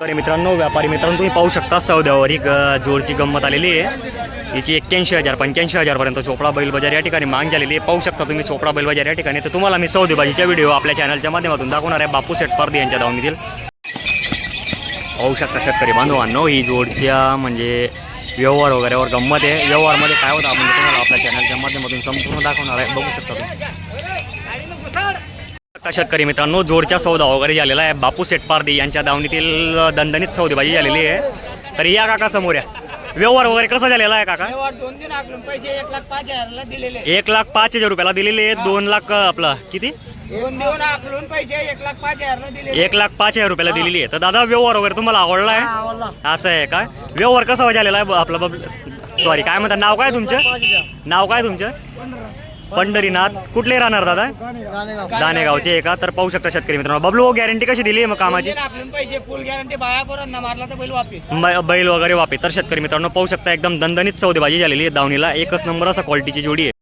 अरे मित्रांनो व्यापारी मित्रांनो तुम्ही पाहू शकता सौद्यावर ही जोरची गंमत आलेली आहे. याची एक्क्याऐंशी हजार पंच्याऐंशी हजारपर्यंत चोपडा बैल बाजार या ठिकाणी माग झालेली आहे. पाहू शकता तुम्ही चोपडा बैल बाजार या ठिकाणी. तर तुम्हाला मी सौदेबाजीच्या व्हिडिओ आपल्या चॅनलच्या माध्यमातून दाखवणार आहे. बापू सेटपारदी यांच्या धावणीतील. पाहू शकता शेतकरी बांधवांनो ही जोडच्या म्हणजे व्यवहार वगैरेवर गंमत आहे. व्यवहारमध्ये काय होतं आपण तुम्हाला आपल्या चॅनलच्या माध्यमातून संपूर्ण दाखवणार आहे. बघू शकता आता शेतकरी मित्रांनो जोडच्या सौदा वगैरे झालेला आहे. बापू सेट पारदी यांच्या दावणीतील दणदणीत सौदेबाजी झालेली आहे. तर या काका समोर या. व्यवहार वगैरे कसा झालेला आहे काका? दोन दिन पैसे एक लाख पाच हजारला दिलेले एक लाख पाच हजार रुपयाला दिलेले आहेत. दोन लाख आपला किती? दोन देऊन आकलून पैसे एक लाख पाच हजारला दिलेले एक लाख पाच हजार रुपयाला दिलेली आहे. तर दादा व्यवहार वगैरे तुम्हाला आवडला आहे? असं आहे काय व्यवहार कसा झालेला आहे? आपला सॉरी काय म्हणतात नाव काय तुमचं? नाव काय तुमचं? पंढरीनाथ. कुठले राहणार दादा? दानेगावचे आहे का? तर पाहू शकता शेतकरी मित्रांनो. बबलू गॅरंटी कशी दिली आहे मग कामाची? दिन आकलून पैसे फुल गॅरंटी बाया पोरांना मारला तर बैल वापिस. बैल वगैरे वापे तर शेतकरी मित्रांनो पाहू शकता एकदम दणदणीत सौदेबाजी झालेली आहे. दावणीला एकच नंबर असा क्वालिटीची जोडी आहे.